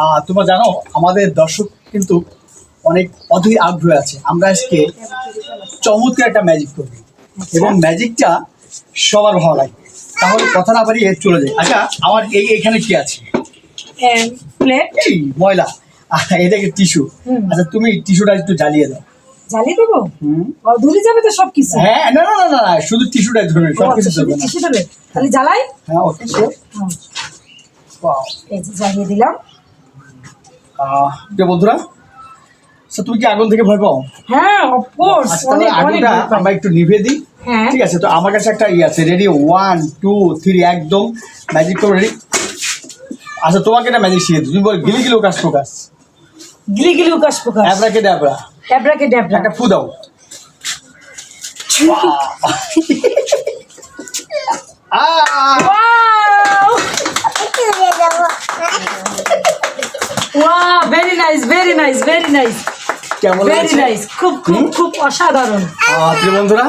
আহ, তোমরা জানো আমাদের দর্শক কিন্তু অনেক অধৈ আগ্রহ আছে। আমরা আজকে চমৎকার একটা ম্যাজিক করব। এবং ম্যাজিকটা সবার ভালো লাগবে। তাহলে কথা না বাড়িয়ে চলে যায় আচ্ছা আমার এই এখানে কি আছে? প্লেট এই ময়লা। এটাকে টিস্যু আচ্ছা তুমি টিস্যুটা একটু জ্বালিয়ে দাও। জ্বালিয়ে দেবো? ধরে যাবে তো সব কিছু হ্যাঁ না না না না শুধু টিস্যুটাই ধরবে ধরবে তাহলে জ্বালাই? হ্যাঁ ওকে এই যে জ্বালিয়ে দিলাম। প্রিয় বন্ধুরা? আচ্ছা তুমি কি আগুন থেকে ভয় পাও? হ্যাঁ অফকোর্স আচ্ছা তাহলে আগুনটা আমরা একটু নিভে দিই। হ্যাঁ। ঠিক আছে তো আমার কাছে একটা ইয়ে আছে রেডি ওয়ান টু থ্রি একদম। ম্যাজিক করো রেডি আচ্ছা তোমাকে একটা ম্যাজিক শিখে তুমি বল গিলি গিলি ওকাস ফোকাস। গিলি গিলি উকাশ পোকাশ অ্যাবরাকে ড্যাবরা ড্যাবরাকে ড্যাবরা একটা ফু দাও। আহ! Wow very nice very nice very nice কেমন ভেরি নাইস খুব খুব খুব অসাধারণ। প্রিয় বন্ধুরা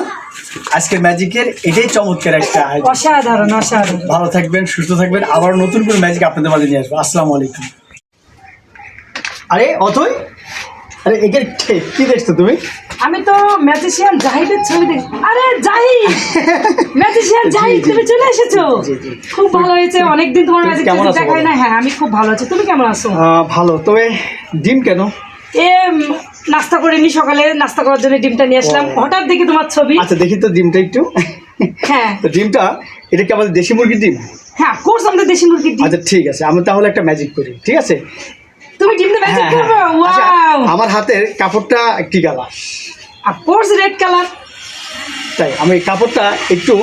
ম্যাজিকের এটাই চমৎকার একটা অসাধারণ অসাধারণ। ভালো থাকবেন সুস্থ থাকবেন। আবার নতুন করে ম্যাজিক আপনাদের মাঝে নিয়ে আসব। আসসালামু আলাইকুম। আরে অথই আরে একে কি দেখছ তুমি? আমি তো ম্যাজিশিয়ান জাহিদের ছবি দেখি আরে জাহিদ! ম্যাজিশিয়ান জাহিদ তুমি চলে এসেছ। খুব ভালো হয়েছে। অনেকদিন তোমার তুমি ম্যাজিক দেখাই না হ্যাঁ আমি খুব ভালো আছি। তুমি কেমন আছো? ভালো। তবে ডিম কেন? এ নাস্তা করিনি সকালে নাস্তা করার জন্য ডিমটা নিয়ে আসলাম। হঠাৎ দেখি তোমার ছবি। আচ্ছা দেখি তো ডিমটা একটু। হ্যাঁ। তো ডিমটা এটা কি আমাদের দেশি মুরগির ডিম? হ্যাঁ কোর্স আমাদের দেশি মুরগির ডিম। আচ্ছা ঠিক আছে আমি তাহলে একটা ম্যাজিক করি ঠিক আছে? তুমি ডিমটা ম্যাজিক হ্যাঁ, করবে হ্যাঁ। আচ্ছা, ওয়াও আমার হাতের কাপড়টা কি গালা আর কোর্স রেড কালার তাই আমি কাপড়টা একটু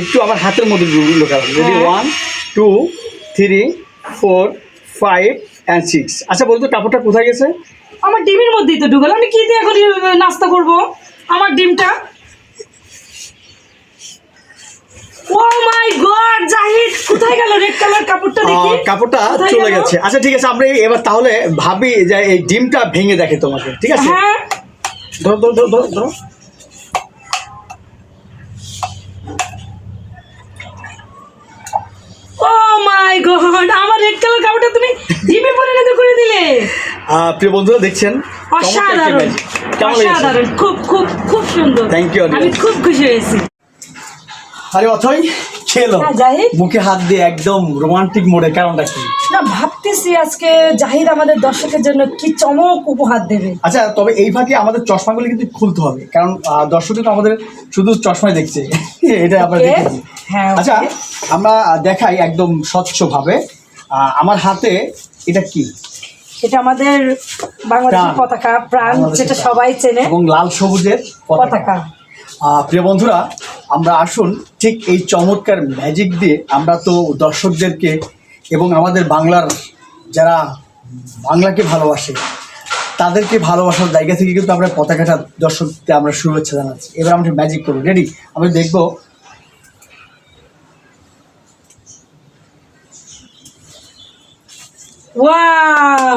একটু আমার হাতের মধ্যে লোকালাম রেডি হ্যাঁ। One two three four five and six আচ্ছা বলতো কাপড়টা কোথায় গেছে? আমার ডিমের মধ্যেই তো ঢুকাল। আমি কি দিয়ে এখন নাস্তা করব? আমার ডিমটা। ও মাই গড জাহিদ কোথায় গেল রেড কালার কাপড়টা দেখি? কাপড়টা চলে গেছে। আচ্ছা ঠিক আছে আমরা এই- এবার তাহলে ভাবি যে এই ডিমটা ভেঙে দেখে তোমাকে ঠিক আছে? হ্যাঁ। ধরো ধরো ধরো ধরো ধরো। ও মাই গড আমার রেড কালার কাপড়টা তুমি ডিমে পরিণত করে দিলে। প্রিয় বন্ধুরা দেখছেন? অসাধারণ। অসাধারণ। খুব খুব খুব সুন্দর। You, অনিল। আমি খুব খুশি হয়েছি। আরে অথই খেলো। হ্যাঁ। মুখে হাত দিয়ে একদম রোমান্টিক মোডে কারণটা কি? না ভাবতেছি আজকে জাহিদ আমাদের দর্শকের জন্য কি চমক উপহার দেবে। আচ্ছা তবে এই ফাঁকে আমাদের চশমাগুলো কিন্তু খুলতে হবে। কারণ দর্শক তো আমাদের শুধু চশমায় দেখছে। এটা আমরা. দেখেছি। হ্যাঁ, আচ্ছা আমরা দেখাই একদম স্বচ্ছভাবে। আহ, আমার হাতে এটা কি? এটা আমাদের বাংলাদেশের। পতাকা প্রাণ যেটা সবাই চেনে। এবং লাল সবুজের পতাকা। প্রিয় বন্ধুরা আমরা আসুন ঠিক এই চমৎকার ম্যাজিক দিয়ে আমরা তো দর্শকদেরকে এবং আমাদের বাংলার যারা বাংলাকে ভালোবাসে তাদেরকে ভালোবাসার জায়গা থেকে কিন্তু আমরা পতাকাটা দর্শককে আমরা শুভেচ্ছা জানাচ্ছি। এবার আমরা ম্যাজিক করব। রেডি আমরা দেখব। ওয়াও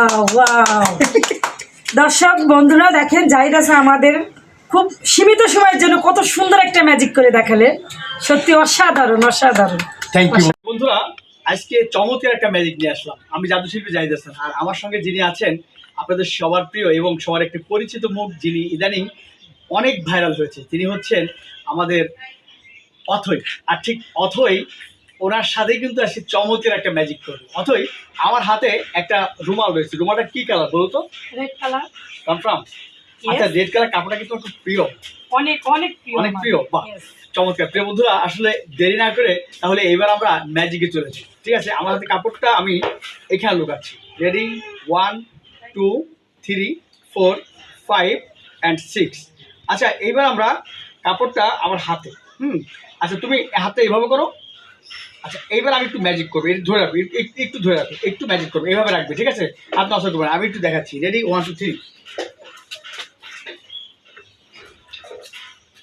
দর্শক বন্ধুরা দেখেন জাহিদ হাসান আমাদের খুব সীমিত সময়ের জন্য কত সুন্দর একটা ম্যাজিক করে দেখালে সত্যি অসাধারণ অসাধারণ। থ্যাংক ইউ বন্ধুরা আজকে চমৎকার একটা ম্যাজিক নিয়ে আসলাম। আমি জাদুশিল্পী জাহিদ হাসান আর আমার সঙ্গে যিনি আছেন আপনাদের সবার প্রিয় এবং সবার একটি পরিচিত মুখ যিনি ইদানিং অনেক ভাইরাল হয়েছে। তিনি হচ্ছেন আমাদের অথই। আর ঠিক অথই ওনার সাথে কিন্তু আসি চমৎকার একটা ম্যাজিক করবে অথই আমার হাতে একটা রুমাল রয়েছে। রুমালটা কি কালার বলতো রেড কালার কনফার্ম আচ্ছা রেড কালার কাপড়টা কিন্তু খুব প্রিয়। অনেক অনেক প্রিয় অনেক প্রিয়? বাহ চমৎকার। প্রিয় বন্ধুরা আসলে দেরি না করে তাহলে এবার আমরা ম্যাজিকে চলেছি ঠিক আছে আমার হাতে কাপড়টা আমি এখানে লুকাচ্ছি। Ready one two three four five and six আচ্ছা এইবার আমরা কাপড়টা আমার হাতে। হুম? আচ্ছা তুমি হাতে এইভাবে করো। আচ্ছা এইবার আমি একটু ম্যাজিক করব একটু ধরে রাখব একটু- ধরে রাখব একটু ম্যাজিক করব এইভাবে রাখবে ঠিক আছে? হাত নষ্ট করবে না। আমি একটু দেখাচ্ছি রেডি ওয়ান টু থ্রি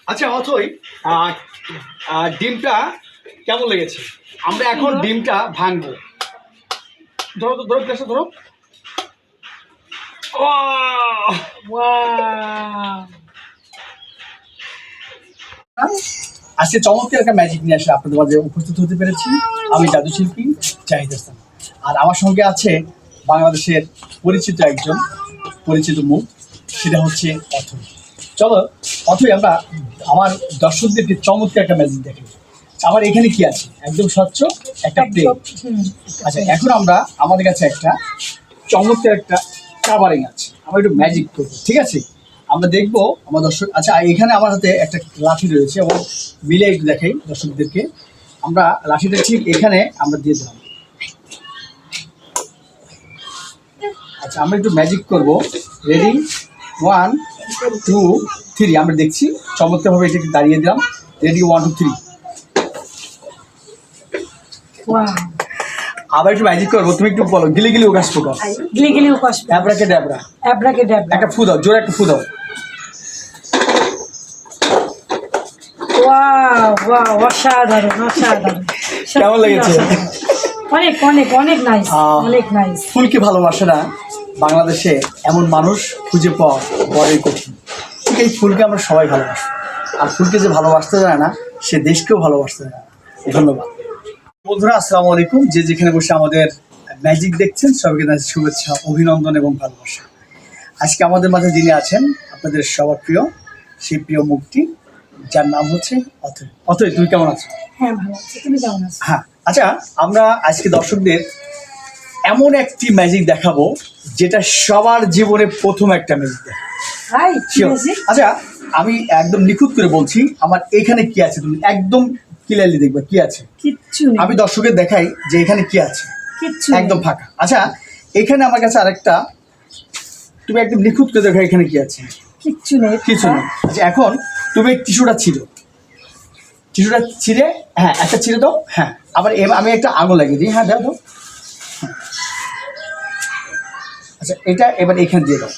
আচ্ছা অথই ডিমটা কেমন লেগেছে? আমরা এখন ডিমটা ভাঙবো। ধরো তো ধরো গ্লাসটা ধরো। আহ! আজকে চমৎকার একটা ম্যাজিক নিয়ে আসে আপনাদের মাঝে উপস্থিত হতে পেরেছি। আমি জাদু শিল্পী জাহিদ হাসান। আর আমার সঙ্গে আছে বাংলাদেশের পরিচিত একজন পরিচিত মুখ সেটা হচ্ছে অথই। চলো অথই আমরা আমার দর্শকদেরকে চমৎকার একটা ম্যাজিক দেখি আমার এখানে কি আছে? একদম স্বচ্ছ একটা প্লেট আচ্ছা এখন আমরা আমাদের কাছে একটা চমৎকার একটা কাভারিং আছে। আমরা একটু ম্যাজিক করব ঠিক আছে? আমরা দেখব আমার দর্শক আচ্ছা এখানে আমার হাতে একটা লাঠি রয়েছে এবং মিলে একটু দেখাই দর্শকদেরকে। আমরা লাঠিটা ঠিক এখানে আমরা দিয়ে দিলাম। আচ্ছা আমরা একটু ম্যাজিক করব। রেডি ওয়ান টু থ্রি আমরা দেখছি চমৎকারভাবে এটাকে দাঁড়িয়ে দিলাম। Ready one two three. আবার একটু ম্যাজিক করব। তুমি একটু বলো গিলি গিলি ওকাশ ফোকাস গিলি গিলি উপাস ড্যাবরাকে ড্যাবরা অ্যাব্রাকে ড্যাবরা একটা ফু দাও জোরে একটা ফু দাও ওয়াও ওয়াও অসাধারণ অসাধারণ। কেমন লেগেছে? অনেক অনেক অনেক নাইস অনেক নাইস ফুলকে ভালোবাসে না বাংলাদেশে এমন মানুষ খুঁজে পাওয়া বড়ই কঠিন। ঠিক এই ফুলকে আমরা সবাই ভালোবাসি। আর ফুলকে যে ভালোবাসতে জানে না সে দেশকেও ভালোবাসতে জানে না। ধন্যবাদ। বন্ধুরা আসসালামু আলাইকুম। যে যেখানে বসে আমাদের ম্যাজিক দেখছেন সবাইকে জানাচ্ছি শুভেচ্ছা অভিনন্দন এবং ভালোবাসা। আজকে আমাদের মাঝে যিনি আছেন আপনাদের সবার প্রিয় সেই প্রিয় মুক্তি যার নাম হচ্ছে অথয় তুমি কেমন আছো? হ্যাঁ ভালো আছে। তুমি কেমন আছো? হ্যাঁ আচ্ছা আমরা আজকে দর্শকদের এমন একটি ম্যাজিক দেখাবো যেটা সবার জীবনে প্রথম একটা ম্যাজিক? আচ্ছা আমি একদম নিখুঁত করে বলছি আমার এখানে কি আছে? তুমি একদম ক্লিয়ারলি দেখবে কি আছে। কিচ্ছু আমি দর্শকের দেখাই যে এখানে কি আছে। কিচ্ছু একদম ফাঁকা। আচ্ছা এখানে আমার কাছে আরেকটা তুমি একদম নিখুঁত করে দেখো এখানে কি আছে। কিচ্ছু নেই। কিছু নেই। আচ্ছা এখন তুমি টিস্যুটা ছিল টিস্যুটা ছিঁড়ে হ্যাঁ একটা ছিঁড়ে দাও হ্যাঁ। আবার আমি একটা আগুন লাগিয়ে দিই হ্যাঁ দাও দাও। হ্যাঁ। আচ্ছা এটা এবার এখানে দিয়ে দাও।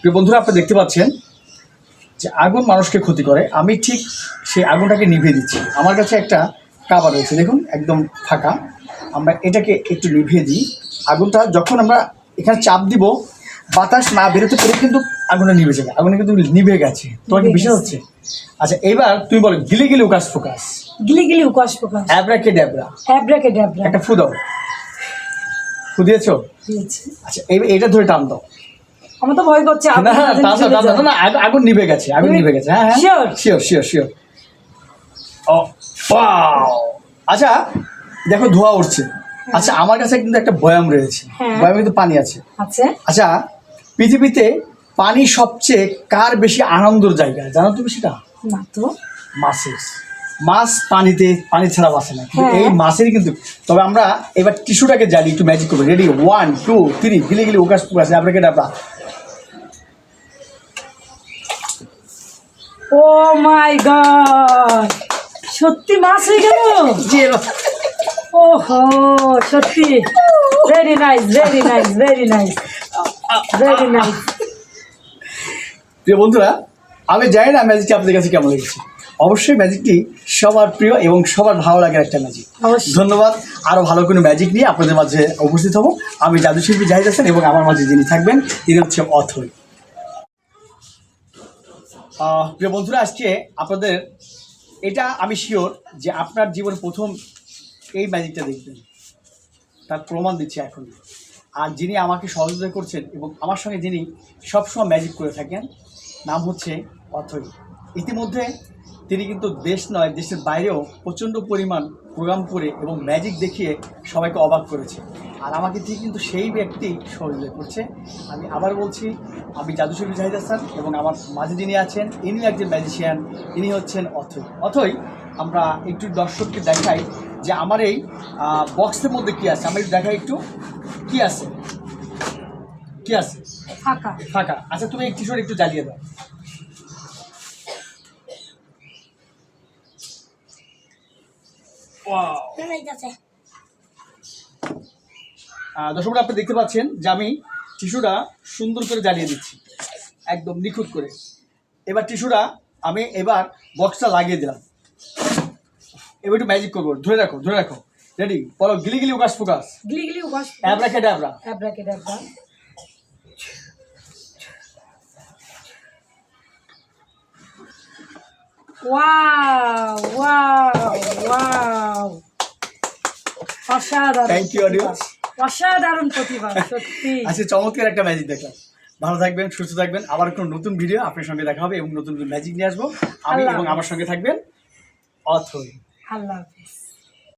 প্রিয় বন্ধুরা, আপনি দেখতে পাচ্ছেন যে আগুন মানুষকে ক্ষতি করে। আমি ঠিক সেই আগুনটাকে নিভিয়ে দিচ্ছি। আমার কাছে একটা কাবার রয়েছে, দেখুন, একদম ফাঁকা। আমরা এটাকে একটু নিভিয়ে দিই। আগুনটা যখন আমরা এখানে চাপ দিব বাতাস না বেরোতে পেরে কিন্তু আগুনটা নিভে যাবে আগুনে কিন্তু নিভে গেছে। তোমাকে কি বিশ্বাস হচ্ছে? আচ্ছা এবার তুমি বলো গিলে গিলে উকাস ফোকাস। গিলি গিলি উকাশ প্রকাশ অ্যাবরাকে ড্যাবরা অ্যাব্রাকে ড্যাবরা একটা ফু দাও। ফু দিয়েছ? আচ্ছা এবার এটা ধরে টান দাও। আমার তো ভয় করছে না টান দাও টান দাও। না, আগুন নিভে গেছে আগুন নিভে গেছে। হ্যাঁ হ্যাঁ। Sure sure sure oh wow আচ্ছা দেখো ধোঁয়া উঠছে। আচ্ছা আমার কাছে কিন্তু একটা বয়াম রয়েছে। হ্যাঁ। বয়ামে কিন্তু পানি আছে। আছে। আচ্ছা পৃথিবীতে পানি সবচেয়ে কার বেশি আনন্দের জায়গা? জানো তুমি সেটা? না তো। মাছের। মাছ পানিতে পানি ছাড়া বাঁচে না কিন্তু হ্যাঁ। এই মাছেরই কিন্তু তবে আমরা এবার টিস্যুটাকে জ্বালি একটু ম্যাজিক করব। রেডি ওয়ান টু থ্রি গিলি গিলি ওকাশ পুকাশ আপনাকে ডাবরা ও মাই গড! সত্যি মাছ হয়ে গেল ওহো সত্যি। Very nice very nice very nice very nice প্রিয় বন্ধুরা আমি জানি না ম্যাজিকটি আপনাদের কাছে কেমন লেগেছে। অবশ্যই ম্যাজিকটি সবার প্রিয় এবং সবার ভালো লাগার একটা ম্যাজিক অবশ্যই। ধন্যবাদ। আরও ভালো কোনো ম্যাজিক নিয়ে আপনাদের মাঝে উপস্থিত হব। আমি জাদুশিল্পী জাহিদ হাসান এবং আমার মাঝে যিনি থাকবেন তিনি হচ্ছে অথই। প্রিয় বন্ধুরা আজকে আপনাদের এটা আমি শিওর যে আপনার জীবনে প্রথম এই ম্যাজিকটা দেখবেন। তার প্রমাণ দিচ্ছি এখন আর যিনি আমাকে সহযোগিতা করছেন এবং আমার সঙ্গে যিনি সবসময় ম্যাজিক করে থাকেন, নাম হচ্ছে অথই। ইতিমধ্যে তিনি কিন্তু দেশ নয়, দেশের বাইরেও প্রচণ্ড পরিমাণ প্রোগ্রাম করে এবং ম্যাজিক দেখিয়ে সবাইকে অবাক করেছে। আর আমাকে ঠিক কিন্তু সেই ব্যক্তি সহযোগিতা করছে। আমি আবার বলছি, আমি জাদুশিল্পী জাহিদ হাসান এবং আমার মাঝে যিনি আছেন, ইনিও একজন ম্যাজিশিয়ান ইনি হচ্ছেন অথই। অথই, আমরা একটু দর্শককে দেখাই যে আমার এই বক্সের মধ্যে কি আছে? আমরা একটু দেখাই একটু। কি আছে? কি আছে? ফাঁকা। ফাঁকা। আচ্ছা তুমি একটু একটু জ্বালিয়ে দাও। দর্শকরা আপনি দেখতে পাচ্ছেন যে আমি টিস্যুটা সুন্দর করে জ্বালিয়ে দিচ্ছি। একদম নিখুঁত করে। এবার টিস্যুটা আমি এবার বক্সটা লাগিয়ে দিলাম। এবার একটু ম্যাজিক করব। ধরে রাখো ধরে রাখো। রেডি বলো গিলি গিলি উকাস ফুকাস গিলি গিলি উকাশ abracadabra abracadabra wow wow wow অসাধারণ Thank you, audience. অসাধারণ প্রতিভা সত্যি। আজকে চমৎকার একটা ম্যাজিক দেখলাম। ভালো থাকবেন সুস্থ থাকবেন। আবার কোনো নতুন ভিডিও আপনার সঙ্গে দেখা হবে এবং নতুন ম্যাজিক নিয়ে আসব। আমি এবং আমার সঙ্গে থাকবেন অথই। আল্লাহ হাফিজ।